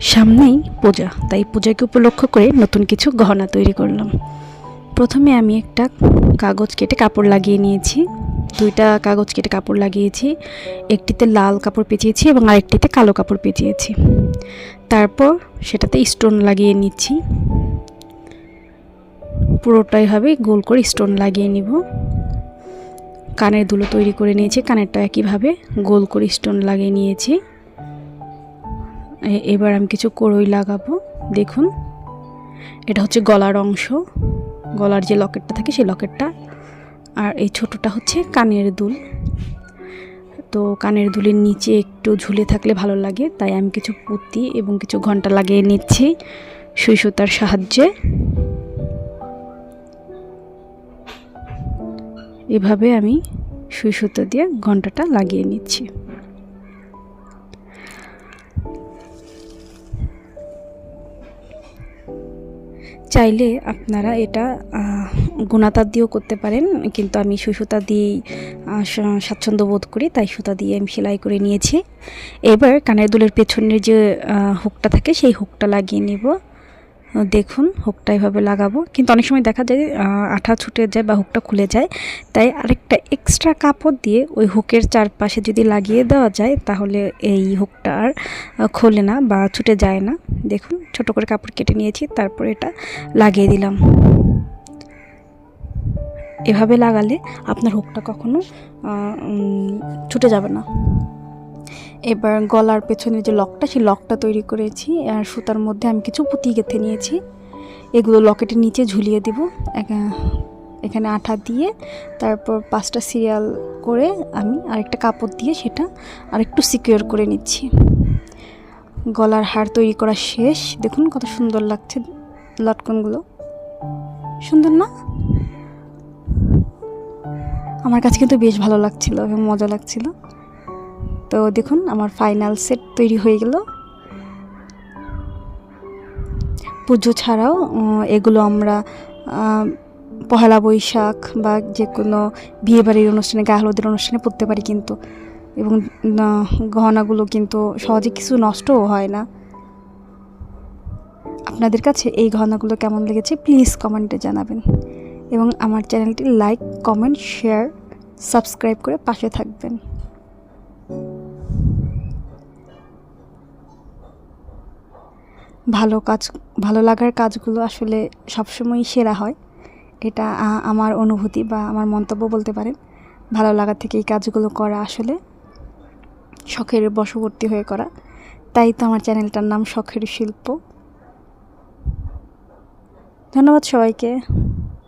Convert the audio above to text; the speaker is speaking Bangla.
সামনেই পূজা। তাই পূজাকে উপলক্ষ করে নতুন কিছু গহনা তৈরি করলাম। প্রথমে আমি একটা কাগজ কেটে কাপড় লাগিয়ে নিয়েছি। দুইটা কাগজ কেটে কাপড় লাগিয়েছি। একটিতে লাল কাপড় পেঁচিয়েছি এবং আরেকটিতে কালো কাপড় পেঁচিয়েছি। তারপর সেটাতে স্টোন লাগিয়ে নিচ্ছি। পুরোটাই হবে গোল করে স্টোন লাগিয়ে নিব। কানের দুলো তৈরি করে নিয়েছি। কানেরটা একইভাবে গোল করে স্টোন লাগিয়ে নিয়েছি। এবার আমি কিছু করই লাগাবো, দেখুন। এটা হচ্ছে গলার অংশ, গলার যে লকেটটা থাকে সেই লকেটটা। আর এই ছোটটা হচ্ছে কানের দুল। তো কানের দুলের নিচে একটু ঝুলে থাকলে ভালো লাগে, তাই আমি কিছু পুঁতি এবং কিছু ঘণ্টা লাগিয়ে নিচ্ছি সুই সুতার সাহায্যে। এভাবে আমি সুই সুতো দিয়ে ঘন্টাটা লাগিয়ে নিচ্ছি। চাইলে আপনারা এটা গুণাতার দিয়েও করতে পারেন, কিন্তু আমি সুসুতা দিয়েই স্বাচ্ছন্দ্য বোধ করি, তাই সুতা দিয়ে আমি সেলাই করে নিয়েছি। এবার কানের দুলের পেছনের যে হুকটা থাকে, সেই হুকটা লাগিয়ে নিব। দেখুন, হুকটা এভাবে লাগাবো। কিন্তু অনেক সময় দেখা যায় আঠা ছুটে যায় বা হুকটা খুলে যায়। তাই আরেকটা এক্সট্রা কাপড় দিয়ে ওই হুকের চারপাশে যদি লাগিয়ে দেওয়া যায়, তাহলে এই হুকটা আর খোলে না বা ছুটে যায় না। দেখুন, ছোট করে কাপড় কেটে নিয়েছি, তারপর এটা লাগিয়ে দিলাম। এভাবে লাগালে আপনার হুকটা কখনো ছুটে যাবে না। এবার গলার পেছনে যে লকটা সেই লকটা তৈরি করেছি আর সুতার মধ্যে আমি কিছু পুঁতি গেঁথে নিয়েছি। এগুলো লকেটের নিচে ঝুলিয়ে দিব। এখানে আঠা দিয়ে তারপর পাঁচটা সিরিয়াল করে আমি আরেকটা কাপড় দিয়ে সেটা আরেকটু সিকিউর করে নিচ্ছি। গলার হার তৈরি করা শেষ। দেখুন কত সুন্দর লাগছে লটকনগুলো। সুন্দর না? আমার কাছে কিন্তু বেশ ভালো লাগছিল এবং মজা লাগছিল। তো দেখুন, আমার ফাইনাল সেট তৈরি হয়ে গেল। পুজো ছাড়াও এগুলো আমরা পহেলা বৈশাখ বা যে কোনো বিয়েবাড়ির অনুষ্ঠানে, গায়ে হলুদের অনুষ্ঠানে পরতে পারি কিন্তু। এবং গহনাগুলো কিন্তু সহজে কিছু নষ্টও হয় না। আপনাদের কাছে এই গহনাগুলো কেমন লেগেছে প্লিজ কমেন্টে জানাবেন। এবং আমার চ্যানেলটি লাইক কমেন্ট শেয়ার সাবস্ক্রাইব করে পাশে থাকবেন। ভালো কাজ, ভালো লাগার কাজগুলো আসলে সবসময়ই সেরা হয়। এটা আমার অনুভূতি বা আমার মন্তব্য বলতে পারেন। ভালো লাগা থেকে এই কাজগুলো করা আসলে শখের বশবর্তী হয়ে করা। তাই তো আমার চ্যানেলটার নাম শখের শিল্প। ধন্যবাদ সবাইকে।